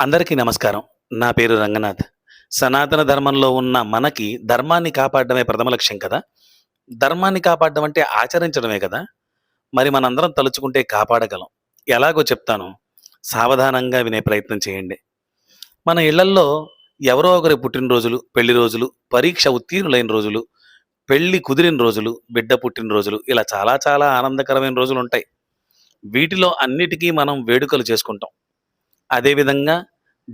అందరికీ నమస్కారం. నా పేరు రంగనాథ్. సనాతన ధర్మంలో ఉన్న మనకి ధర్మాన్ని కాపాడడమే ప్రథమ లక్ష్యం కదా? ధర్మాన్ని కాపాడడం అంటే ఆచరించడమే కదా? మరి మనందరం తలుచుకుంటే కాపాడగలం. ఎలాగో చెప్తాను. సావధానంగా వినే ప్రయత్నం చేయండి. మన ఇళ్ళల్లో ఎవరో ఒకరి పుట్టినరోజులు పెళ్ళి రోజులు పరీక్ష ఉత్తీర్ణులైన రోజులు పెళ్ళి కుదిరిన రోజులు బిడ్డ పుట్టినరోజులు ఇలా చాలా చాలా ఆనందకరమైన రోజులు ఉంటాయి. వీటిలో అన్నిటికీ మనం వేడుకలు చేసుకుంటాం. అదేవిధంగా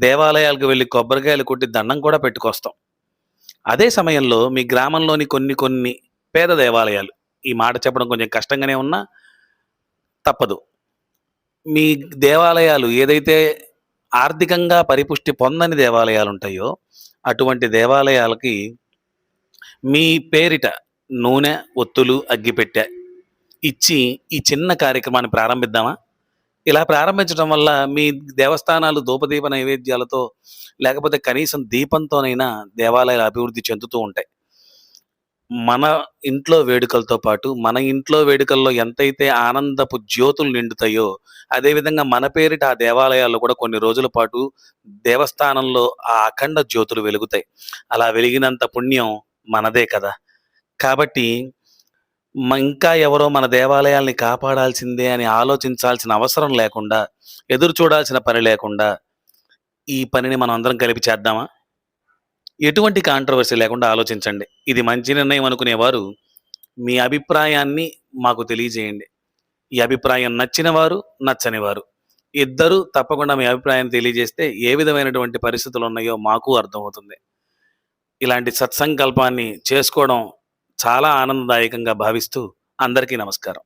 దేవాలయాలకు వెళ్ళి కొబ్బరికాయలు కొట్టి దండం కూడా పెట్టుకొస్తాం. అదే సమయంలో మీ గ్రామంలోని కొన్ని కొన్ని పేద దేవాలయాలు ఈ మాట చెప్పడం కొంచెం కష్టంగానే ఉన్నా తప్పదు. మీ దేవాలయాలు ఏదైతే ఆర్థికంగా పరిపుష్టి పొందని దేవాలయాలు ఉంటాయో అటువంటి దేవాలయాలకి మీ పేరిట నూనె ఒత్తులు అగ్గిపెట్టె ఇచ్చి ఈ చిన్న కార్యక్రమాన్ని ప్రారంభిద్దామా? ఇలా ప్రారంభించడం వల్ల మీ దేవస్థానాలు ధూపదీప నైవేద్యాలతో లేకపోతే కనీసం దీపంతోనైనా దేవాలయాలు అభివృద్ధి చెందుతూ ఉంటాయి. మన ఇంట్లో వేడుకలతో పాటు మన ఇంట్లో వేడుకల్లో ఎంతైతే ఆనందపు జ్యోతులు నిండుతాయో అదేవిధంగా మన పేరిట ఆ దేవాలయాల్లో కూడా కొన్ని రోజుల పాటు దేవస్థానంలో ఆ అఖండ జ్యోతులు వెలుగుతాయి. అలా వెలిగినంత పుణ్యం మనదే కదా. కాబట్టి ఇంకా ఎవరో మన దేవాలయాల్ని కాపాడాల్సిందే అని ఆలోచించాల్సిన అవసరం లేకుండా ఎదురు చూడాల్సిన పని లేకుండా ఈ పనిని మనం అందరం కలిపి చేద్దామా? ఎటువంటి కాంట్రవర్సీ లేకుండా ఆలోచించండి. ఇది మంచి నిర్ణయం అనుకునేవారు మీ అభిప్రాయాన్ని మాకు తెలియజేయండి. ఈ అభిప్రాయం నచ్చిన వారు నచ్చని వారు ఇద్దరు తప్పకుండా మీ అభిప్రాయం తెలియజేస్తే ఏ విధమైనటువంటి పరిస్థితులు ఉన్నాయో మాకు అర్థమవుతుంది. ఇలాంటి సత్సంకల్పాన్ని చేసుకోవడం చాలా ఆనందదాయకంగా భావిస్తూ అందరికీ నమస్కారం.